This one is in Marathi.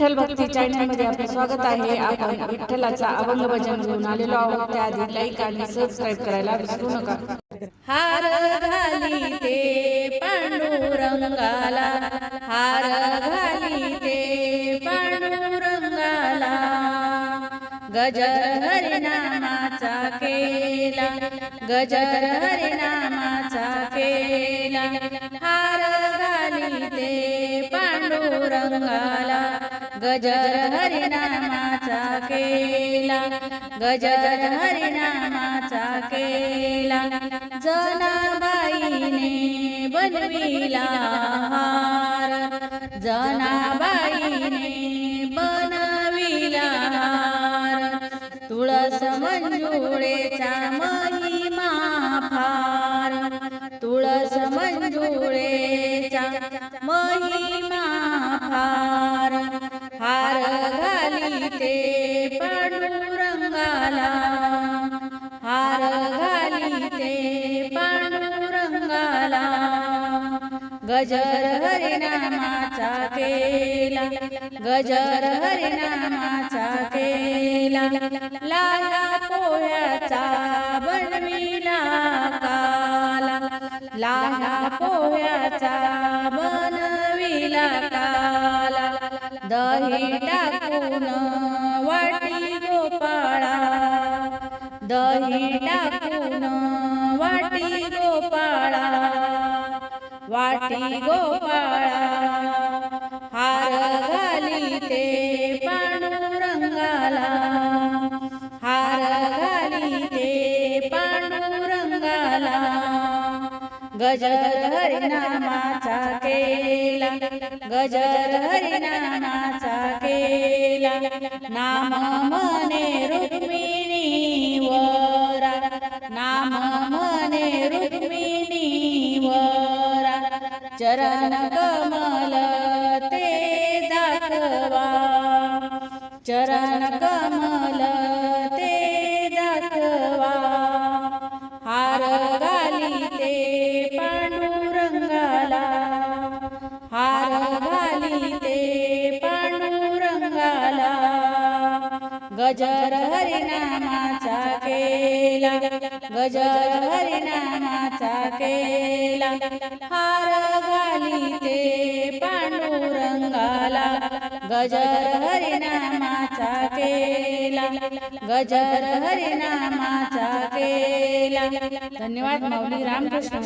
विठ्ठल भक्ती चॅनलमध्ये आपले स्वागत आहे. आपण विठ्ठलाचा अभंग भजन घेऊन आलेलो आहोत. त्याआधी लाईक आणि सबस्क्राईब करायला विसरू नका. हार घाली ते पांडुरंगाला. हार घाली ते पांडुरंगाला. गजर हरिनामाचा केला. गजर हरिनामाचा केला. हार घाली ते पांडुरंगाला. गजर हरिनामाचा केला गजर हरिनामाचा केला जनाबाईने बनविला हार जनाबाईने बनविला हार तुळस मंजुळेचा महिमा फार तुळस मंजुळेचा महिमा फार. गजर हरिनामाचा केला गजर हरिनामाचा केला लाला पोह्याचा बनविला काला लाला पोह्याचा बनविला काला दही टाकून वाटी गोपाळा दही टाकून वाटी वाटी गोपाळा हार घाली ते पांडुरंगाला. हार घाली ते पांडुरंगाला. गजर हरिनामाचा केला गजर हरिनामाचा केला. नाम मने रुक्मिणी वरा नाम मने रुक्मिणी चरण कमल ते दाखवा चरण कमल ते दाखवा हार घाली ते पांडुरंगाला. हार घाली ते पांडुरंगाला. गजर हरिनामाचा केला. गजर हरिनामाचा केला. गेला हार घाली ते पांडुरंगाला गजर हरिनामाचा केला गजर हरिनामाचा केला. धन्यवाद माऊली रामकृष्ण